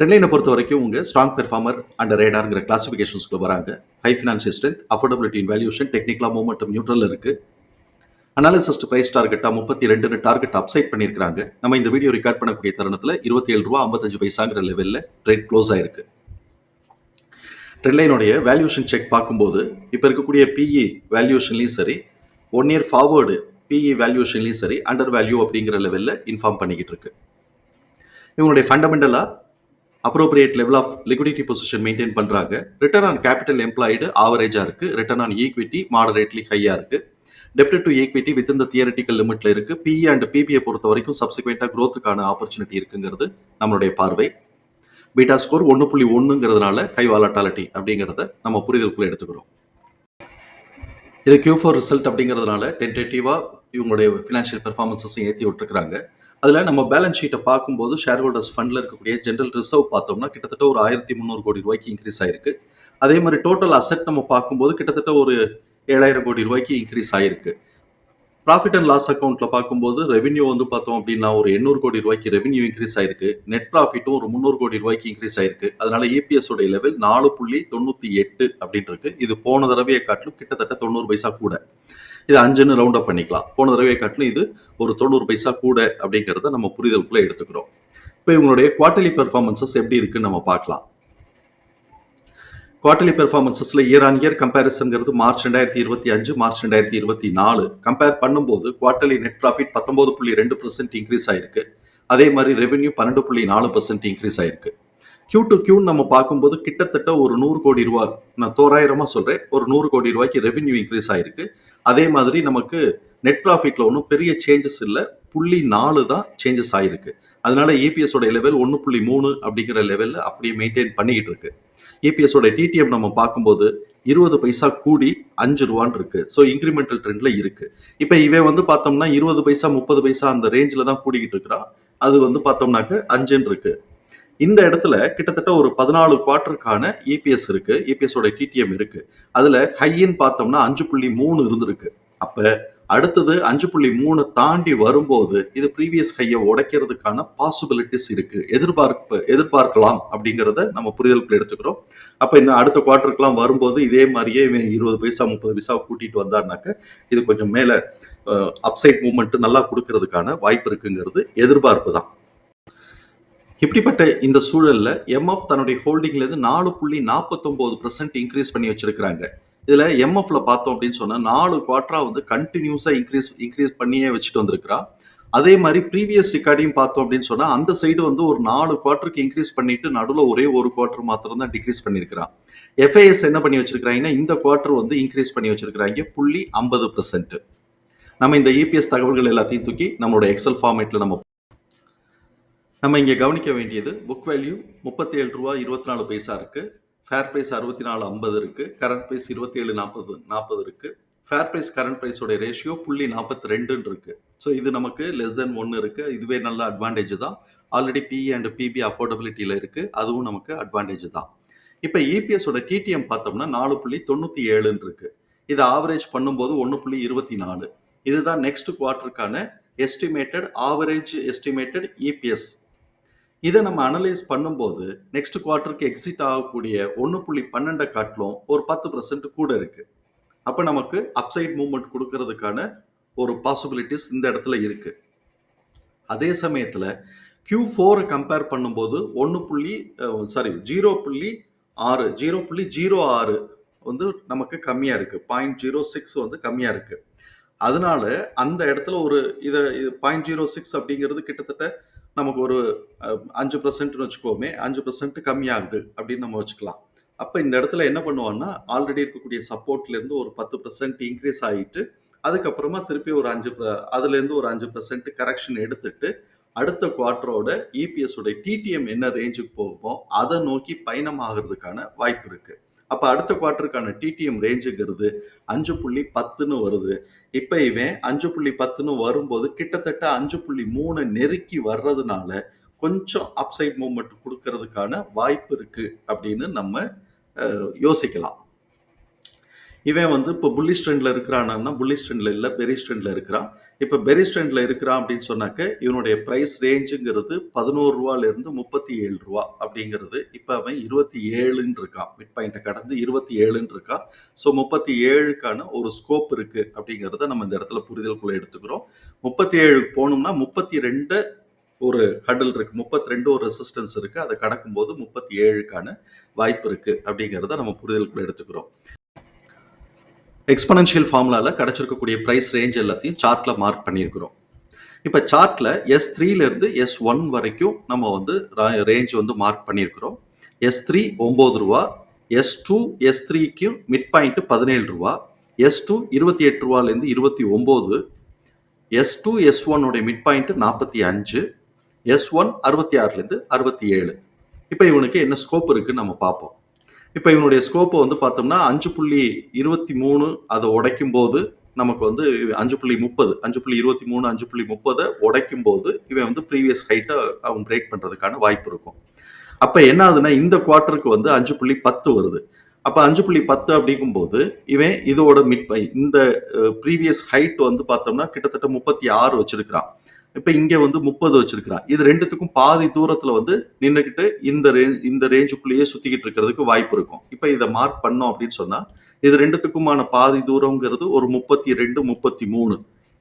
ரெட்லைனை பொறுத்த வரைக்கும் உங்கள் ஸ்ட்ராங் பெர்ஃபார்மர் அண்ட் ரேடாருங்கிற கிளாசிஃபிகேஷன்ஸ்க்குள்ள வராங்க. High financial strength affordability in valuation டெக்னிக்கலாக மூமெண்டம் நியூட்ரல் இருக்குது அனாலிசிஸ்ட் ப்ரைஸ் டார்கெட்டாக முப்பத்தி ரெண்டுன்னு டார்கெட் அப்சைட் பண்ணியிருக்காங்க நம்ம இந்த வீடியோ ரெக்கார்ட் பண்ணக்கூடிய தருணத்தில் இருபத்தி ஏழு ரூபா ஐம்பத்தஞ்சு பைசாங்கிற லெவலில் ட்ரேட் க்ளோஸ் ஆயிருக்கு. ட்ரெண்ட்லைனுடைய வேல்யூஷன் செக் பார்க்கும்போது இப்போ இருக்கக்கூடிய பிஇ வேல்யூஷன்லையும் சரி ஒன் இயர் ஃபார்வர்டு பிஇ வேல்யூஷன்லையும் சரி அண்டர் வேல்யூ அப்படிங்கிற லெவலில் இன்ஃபார்ம் பண்ணிக்கிட்டு இருக்கு. இவங்களுடைய ஃபண்டமெண்டலாக appropriate level of liquidity position maintain பண்ணுறாங்க ரிட்டர்ன் ஆன் கேபிட்டல் எம்ப்ளாய்டு ஆவரேஜாக இருக்குது ரிட்டர்ன் ஆன் ஈக்விட்டி மாடரேட்லி ஹையாக இருக்குது டெப்ட் டு ஈக்விட்டி வித் இந்த தியரட்டிக்கல் லிமிட்ல இருக்கு. பிஇ அண்ட் பிபிஐ பொறுத்த வரைக்கும் சப்சிக்வெண்ட்டாக க்ரோத்துக்கான ஆப்பர்ச்சுனிட்டி இருக்குங்கிறது நம்மளுடைய பார்வை. பீட்டா ஸ்கோர் ஒன்று புள்ளி ஒன்றுங்கிறதுனால ஹை வாலட்டாலிட்டி அப்படிங்கிறத நம்ம புரிதலுக்குள்ள எடுத்துக்கிறோம். இது கியூ ஃபோர் ரிசல்ட் அப்படிங்கிறதுனால டென்டேட்டிவாக இவங்களுடைய ஃபினான்ஷியல் பெர்ஃபார்மன்ஸஸையும் ஏற்றி விட்டுருக்குறாங்க. அதில் நம்ம பேலன்ஸ் ஷீட்டை பார்க்கும்போது ஷேர் ஹோல்டர்ஸ் ஃபண்டில் இருக்கக்கூடிய ஜென்ரல் ரிசர்வ் பார்த்தோம்னா கிட்டத்தட்ட ஒரு ஆயிரத்தி முந்நூறு கோடி ரூபாய்க்கு இன்க்ரீஸ் ஆயிருக்கு. அதே மாதிரி டோட்டல் அசெட் நம்ம பார்க்கும்போது கிட்டத்தட்ட ஒரு ஏழாயிரம் கோடி ரூபாய்க்கு இன்க்ரீஸ் ஆயிருக்கு. ப்ராஃபிட் அண்ட் லாஸ் அக்கௌண்ட்ல பார்க்கும்போது ரெவென்யூ வந்து பார்த்தோம் அப்படின்னா ஒரு எண்ணூறு கோடி ரூபாய்க்கு ரெவென்யூ இன்க்ரீஸ் ஆயிருக்கு. நெட் ப்ராஃபிட்டும் ஒரு முந்நூறு கோடி ரூபாய்க்கு இன்க்ரீஸ் ஆயிருக்கு. அதனால இபிஎஸ் உடைய லெவல் நாலு புள்ளி தொண்ணூத்தி எட்டு அப்படின்னு இருக்கு. இது போன தடவையை காட்டிலும் கிட்டத்தட்ட தொண்ணூறு பைசா கூட. இது அஞ்சுன்னு ரவுண்ட் அப் பண்ணிக்கலாம். போன தடவை காட்டிலும் இது ஒரு தொண்ணூறு பைசா கூட அப்படிங்கிறத நம்ம புரிதலுக்குள்ள எடுத்துக்கிறோம். இப்போ இவங்களுடைய குவார்டர்லி பெர்ஃபார்மன்சஸ் எப்படி இருக்குன்னு நம்ம பார்க்கலாம். குவார்டர்லி பெர்ஃபார்மன்சஸில் இயர் ஆன் இயர் கம்பேரிசன்கிறது மார்ச் ரெண்டாயிரத்தி இருபத்தி அஞ்சு மார்ச் ரெண்டாயிரத்தி இருபத்தி நாலு. கம்பேர் பண்ணும்போது குவார்டர்லி நெட் ப்ராஃபிட் பத்தொன்பது புள்ளி ரெண்டு பர்சன்ட் இன்க்ரீஸ் ஆயிருக்கு. அதே மாதிரி ரெவென்யூ பன்னெண்டு புள்ளி நாலு பர்சன்ட் இன்க்ரீஸ் ஆயிருக்கு. கியூ டு கியூ நம்ம பார்க்கும்போது கிட்டத்தட்ட ஒரு நூறு கோடி ரூபா நான் தோராயிரமா சொல்றேன் ஒரு நூறு கோடி ரூபாய்க்கு ரெவென்யூ இன்க்ரீஸ் ஆயிருக்கு. அதே மாதிரி நமக்கு நெட் ப்ராஃபிட்ல ஒன்றும் பெரிய சேஞ்சஸ் இல்லை. புள்ளி நாலு தான் சேஞ்சஸ் ஆயிருக்கு. அதனால இபிஎஸ் உடைய லெவல் ஒன்று புள்ளி மூணு அப்படிங்கிற லெவலில் அப்படியே மெயின்டைன் பண்ணிக்கிட்டு இருக்கு. இபிஎஸ் உடைய டிடிஎம் நம்ம பார்க்கும்போது இருபது பைசா கூடி அஞ்சு ரூபான்னு இருக்கு. ஸோ இன்க்ரிமெண்டல் ட்ரெண்ட்ல இருக்கு. இப்போ இவன் வந்து பார்த்தோம்னா இருபது பைசா முப்பது பைசா அந்த ரேஞ்சில் தான் கூடிக்கிட்டு இருக்கிறான். அது வந்து பார்த்தோம்னாக்க அஞ்சுன்னு இருக்கு. இந்த இடத்துல கிட்டத்தட்ட ஒரு பதினாலு குவார்டருக்கான இபிஎஸ் இருக்கு. இபிஎஸோட டிடிஎம் இருக்கு. அதுல ஹையின்னு பார்த்தோம்னா அஞ்சு புள்ளி மூணு இருந்திருக்கு. அப்ப அடுத்தது அஞ்சு புள்ளி மூணு தாண்டி வரும்போது இது ப்ரீவியஸ் ஹையை உடைக்கிறதுக்கான பாசிபிலிட்டிஸ் இருக்கு. எதிர்பார்ப்பு எதிர்பார்க்கலாம் அப்படிங்கிறத நம்ம புரிதலுக்குள்ள எடுத்துக்கிறோம். அப்ப இன்னும் அடுத்த குவார்டருக்குலாம் வரும்போது இதே மாதிரியே இவன் இருபது பைசா முப்பது பைசா கூட்டிட்டு வந்தாருனாக்க இது கொஞ்சம் மேல அப்சைட் மூமெண்ட் நல்லா கொடுக்கறதுக்கான வாய்ப்பு இருக்குங்கிறது எதிர்பார்ப்பு தான். இப்படிப்பட்ட இந்த சூழலில் எம்எஃப் தன்னுடைய ஹோல்டிங்லேருந்து நாலு புள்ளி நாற்பத்தொம்போது பர்சன்ட் இன்க்ரீஸ் பண்ணி வச்சிருக்கிறாங்க. இதில் எம்எஃப்ல பார்த்தோம் அப்படின்னு சொன்னால் நாலு குவார்ட்டராக வந்து கண்டினியூஸாக இன்க்ரீஸ் இன்க்ரீஸ் பண்ணியே வச்சுட்டு வந்திருக்கிறா. அதே மாதிரி ப்ரீவியஸ் ரெக்கார்டையும் பார்த்தோம் அப்படின்னு சொன்னால் அந்த சைடு வந்து ஒரு நாலு குவார்டருக்கு இன்க்ரீஸ் பண்ணிட்டு நடுவில் ஒரே ஒரு குவார்ட்டர் மாத்திரம் தான் டிக்ரீஸ் பண்ணியிருக்கிறான் எஃப்ஐஎஸ் என்ன பண்ணி வச்சிருக்கிறாங்கன்னா இந்த குவார்ட்டர் வந்து இன்க்ரீஸ் பண்ணி வச்சிருக்கிறாங்க புள்ளி ஐம்பது பர்சன்ட் நம்ம இந்த இபிஎஸ் தகவல்கள் எல்லாத்தையும் தூக்கி நம்மளோட எக்ஸல் ஃபார்மேட்டில் நம்ம நம்ம இங்கே கவனிக்க வேண்டியது புக் வேல்யூ முப்பத்தி ஏழு ரூபா இருபத்தி நாலு பைசா இருக்கு. ஃபேர் ப்ரைஸ் அறுபத்தி நாலு ஐம்பது இருக்கு. கரண்ட் ப்ரைஸ் இருபத்தி ஏழு நாற்பது நாற்பது இருக்கு. ஃபேர் ப்ரைஸ் கரண்ட் ப்ரைஸோட ரேஷியோ புள்ளி நாற்பத்தி ரெண்டுன்னு இருக்கு. ஸோ இது நமக்கு லெஸ் தென் ஒன்று இருக்கு. இதுவே நல்ல அட்வான்டேஜ் தான். Already P E and P B அஃபோர்டபிலிட்டியில் இருக்கு. அதுவும் நமக்கு அட்வான்டேஜ் தான். இப்போ இபிஎஸோட டிடிஎம் பார்த்தோம்னா நாலு புள்ளி தொண்ணூற்றி ஏழுன்னு இருக்கு. இதை ஆவரேஜ் பண்ணும்போது ஒன்று புள்ளி இருபத்தி நாலு இதுதான் நெக்ஸ்ட் குவார்ட்டருக்கான எஸ்டிமேட்டட் ஆவரேஜ் எஸ்டிமேட்டட் இபிஎஸ் இதை நம்ம அனலைஸ் பண்ணும்போது நெக்ஸ்ட் குவார்ட்டருக்கு எக்ஸிட் ஆகக்கூடிய ஒன்று புள்ளி பன்னெண்டை காட்டிலும் ஒரு பத்து பர்சன்ட் கூட இருக்கு. அப்போ நமக்கு அப்சைட் மூவ்மெண்ட் கொடுக்கறதுக்கான ஒரு பாசிபிலிட்டிஸ் இந்த இடத்துல இருக்கு. அதே சமயத்தில் கியூ ஃபோரை கம்பேர் பண்ணும்போது ஒன்று புள்ளி சாரி ஜீரோ புள்ளி ஆறு ஜீரோ புள்ளி ஜீரோ ஆறு வந்து நமக்கு கம்மியாக இருக்கு. பாயிண்ட் ஜீரோ சிக்ஸ் வந்து கம்மியாக இருக்கு. அதனால அந்த இடத்துல ஒரு இதை பாயிண்ட் ஜீரோ சிக்ஸ் அப்படிங்கிறது கிட்டத்தட்ட நமக்கு ஒரு அஞ்சு பர்சன்ட்னு வச்சுக்கோமே அஞ்சு பர்சன்ட் கம்மியாகுது அப்படின்னு நம்ம வச்சுக்கலாம். அப்போ இந்த இடத்துல என்ன பண்ணுவோம்னா ஆல்ரெடி இருக்கக்கூடிய சப்போர்ட்லேருந்து ஒரு பத்து பர்சன்ட் இன்க்ரீஸ் ஆகிட்டு அதுக்கப்புறமா திருப்பி ஒரு அஞ்சு அதுலேருந்து ஒரு அஞ்சு பர்சன்ட் கரெக்ஷன் எடுத்துட்டு அடுத்த குவார்ட்டரோட இபிஎஸ் உடைய டிடிஎம் என்ன ரேஞ்சுக்கு போகுமோ அதை நோக்கி பயணம் ஆகிறதுக்கான வாய்ப்பு இருக்குது அப்ப அடுத்த குவார்ட்டருக்கான டிடிஎம் ரேஞ்சுங்கிறது அஞ்சு புள்ளி பத்துன்னு வருது. இப்ப இவன் அஞ்சு புள்ளி பத்துன்னு வரும்போது கிட்டத்தட்ட அஞ்சு புள்ளி மூணு நெருக்கி வர்றதுனால கொஞ்சம் அப்சைட் மூவ்மெண்ட் கொடுக்கறதுக்கான வாய்ப்பு இருக்கு அப்படின்னு நம்ம யோசிக்கலாம். இவன் வந்து இப்போ புல்லிஷ் ஸ்ட்ரெண்டில் இருக்கிறான்னா புல்லிஷ் ஸ்ட்ரெண்டில் இல்லை பெரிஸ் ட்ரெண்ட்ல இருக்கிறான். இப்போ பெரிஸ் ட்ரெண்ட்ல இருக்கிறான் அப்படின்னு சொன்னாக்க இவனுடைய ப்ரைஸ் ரேஞ்சுங்கிறது பதினோரு ரூபாலேருந்து முப்பத்தி ஏழு ரூபா அப்படிங்கிறது இப்போ அவன் இருபத்தி ஏழுன்னு இருக்கான் மிட் பாயிண்ட்டை கடந்து இருபத்தி ஏழுன்னு இருக்கான். ஸோ முப்பத்தி ஏழுக்கான ஒரு ஸ்கோப் இருக்குது அப்படிங்கிறத நம்ம இந்த இடத்துல புரிதலுக்குள்ளே எடுத்துக்கிறோம். முப்பத்தி ஏழுக்கு போகணும்னா முப்பத்தி ரெண்டு ஒரு ஹடல் இருக்கு. முப்பத்தி ரெண்டு ஒரு ரெசிஸ்டன்ஸ் இருக்கு. அதை கடக்கும்போது முப்பத்தி ஏழுக்கான வாய்ப்பு இருக்கு அப்படிங்கிறத நம்ம புரிதலுக்குள்ள எடுத்துக்கிறோம். எக்ஸ்பனன்ஷியல் ஃபார்முலாவில் கிடச்சிருக்கக்கூடிய ப்ரைஸ் ரேஞ்ச் எல்லாத்தையும் சார்ட்டில் மார்க் பண்ணியிருக்கிறோம். இப்போ சார்ட்டில் எஸ் த்ரீலேருந்து எஸ் ஒன் வரைக்கும் நம்ம வந்து ரேஞ்ச் வந்து மார்க் பண்ணியிருக்கிறோம். எஸ் த்ரீ ஒம்பது ரூபா எஸ் டூ எஸ் த்ரீக்கும் மிட் பாயிண்ட்டு பதினேழு ரூபா எஸ் டூ இருபத்தி எட்டு ரூபாலேருந்து இருபத்தி ஒம்பது எஸ் டூ எஸ் ஒன்னுடைய மிட் பாயிண்ட்டு நாற்பத்தி அஞ்சு எஸ் ஒன் அறுபத்தி ஆறுலேருந்து அறுபத்தி ஏழு. இப்போ இவனுக்கு என்ன ஸ்கோப் இருக்குன்னு நம்ம பார்ப்போம். இப்போ இவனுடைய ஸ்கோப்பை வந்து பார்த்தோம்னா அஞ்சு புள்ளி இருபத்தி மூணு அதை உடைக்கும் போது நமக்கு வந்து அஞ்சு புள்ளி முப்பது அஞ்சு புள்ளி இருபத்தி மூணு அஞ்சு புள்ளி முப்பதை உடைக்கும் போது இவன் வந்து ப்ரீவியஸ் ஹைட்டை அவன் பிரேக் பண்ணுறதுக்கான வாய்ப்பு இருக்கும். அப்போ என்ன ஆகுதுன்னா இந்த குவார்ட்டருக்கு வந்து அஞ்சு புள்ளி பத்து வருது. அப்போ அஞ்சு புள்ளி பத்து அப்படிங்கும்போது இவன் இதோட மிட் இந்த ப்ரீவியஸ் ஹைட் வந்து பார்த்தோம்னா கிட்டத்தட்ட முப்பத்தி ஆறு வச்சிருக்கிறான். இப்போ இங்கே வந்து முப்பது வச்சிருக்கிறான் இது ரெண்டுத்துக்கும் பாதி தூரத்தில் வந்து நின்றுக்கிட்டு இந்த ரேஞ்ச் இந்த ரேஞ்சுக்குள்ளேயே சுற்றிக்கிட்டு இருக்கிறதுக்கு வாய்ப்பு இருக்கும். இப்போ இதை மார்க் பண்ணோம் அப்படின்னு சொன்னால் இது ரெண்டுத்துக்குமான பாதி தூரங்கிறது ஒரு முப்பத்தி ரெண்டு முப்பத்தி மூணு.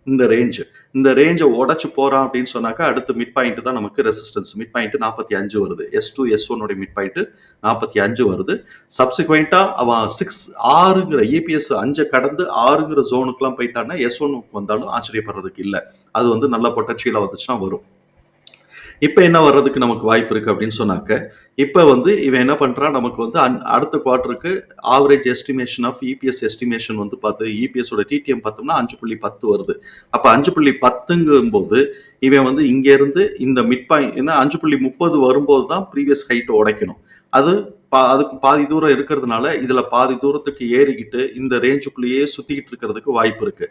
இந்த ரேஞ்சு இந்த ரேஞ்சை உடச்சு போகிறான் அப்படின்னு சொன்னாக்கா அடுத்து மிட் பாயிண்ட் தான் நமக்கு ரெசிஸ்டன்ஸ் மிட் பாயிண்ட் நாற்பத்தி அஞ்சு வருது. எஸ் டூ எஸ் ஒன்னுடைய மிட் பாயிண்ட் நாற்பத்தி அஞ்சு வருது. சப்சிக்வெண்ட்டாக அவன் சிக்ஸ் ஆறுங்கிற ஏபிஎஸ் அஞ்சை கடந்து ஆறுங்கிற ஜோனுக்குலாம் போயிட்டான்னா எஸ் ஒன்னுக்கு வந்தாலும் ஆச்சரியப்படுறதுக்கு இல்லை. அது வந்து நல்ல பொட்டன்ஷியலாக வந்துச்சுன்னா வரும். இப்போ என்ன வர்றதுக்கு நமக்கு வாய்ப்பு இருக்குது அப்படின்னு சொன்னாக்க இப்போ வந்து இவன் என்ன பண்ணுறான் நமக்கு வந்து அன்- அடுத்த குவார்ட்டருக்கு average estimation of EPS estimation வந்து பார்த்து இபிஎஸோட டிடிஎம் பார்த்தோம்னா அஞ்சு புள்ளி பத்து வருது. அப்போ அஞ்சு புள்ளி பத்துங்கும்போது இவன் வந்து இங்கேருந்து இந்த மிட் பாயிண்ட் ஏன்னா அஞ்சு புள்ளி முப்பது வரும்போது தான் ப்ரீவியஸ் ஹைட்டை உடைக்கணும். அது பா அதுக்கு பாதி தூரம் இருக்கிறதுனால இதுல பாதி தூரத்துக்கு ஏறிக்கிட்டு இந்த ரேஞ்சுக்குள்ளேயே சுத்திக்கிட்டு இருக்கிறதுக்கு வாய்ப்பு இருக்கு.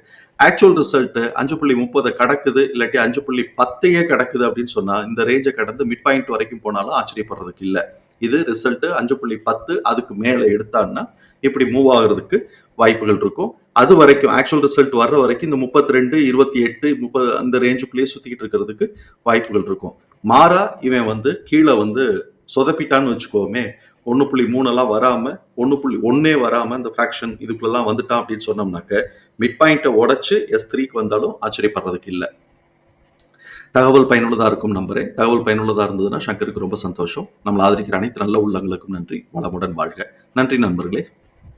ஆக்சுவல் ரிசல்ட் அஞ்சு புள்ளி முப்பதை கடக்குது இல்லாட்டி அஞ்சு புள்ளி பத்தையே கடக்குது அப்படின்னு சொன்னா இந்த ரேஞ்சை கடந்து மிட் பாயிண்ட் வரைக்கும் போனாலும் ஆச்சரியப்படுறதுக்கு இல்லை. இது ரிசல்ட் அஞ்சு புள்ளி பத்து அதுக்கு மேலே எடுத்தான்னா இப்படி மூவ் ஆகுறதுக்கு வாய்ப்புகள் இருக்கும். அது வரைக்கும் ஆக்சுவல் ரிசல்ட் வர்ற வரைக்கும் இந்த முப்பத்தி ரெண்டு இருபத்தி எட்டு முப்பது அந்த ரேஞ்சுக்குள்ளேயே சுத்திக்கிட்டு இருக்கிறதுக்கு வாய்ப்புகள் இருக்கும். மாறா இவன் வந்து கீழே வந்து சொதப்பிட்டான்னு வச்சுக்கோமே ஒன்று புள்ளி மூணெல்லாம் வராமல் ஒன்று புள்ளி ஒன்னே வராமல் இந்த ஃப்ராக்ஷன் இதுக்குள்ளெல்லாம் வந்துட்டான் அப்படின்னு சொன்னோம்னாக்க மிட் பாயிண்ட்டை உடைச்சு எஸ் த்ரீக்கு வந்தாலும் ஆச்சரியப்படுறதுக்கு இல்லை. தகவல் பயனுள்ளதாக இருக்கும் நம்புறேன். தகவல் பயனுள்ளதாக இருந்ததுன்னா சங்கருக்கு ரொம்ப சந்தோஷம். நம்மளை ஆதரிக்கிற அனைத்து நல்ல உள்ளங்களுக்கும் நன்றி. வளமுடன் வாழ்க. நன்றி நண்பர்களே.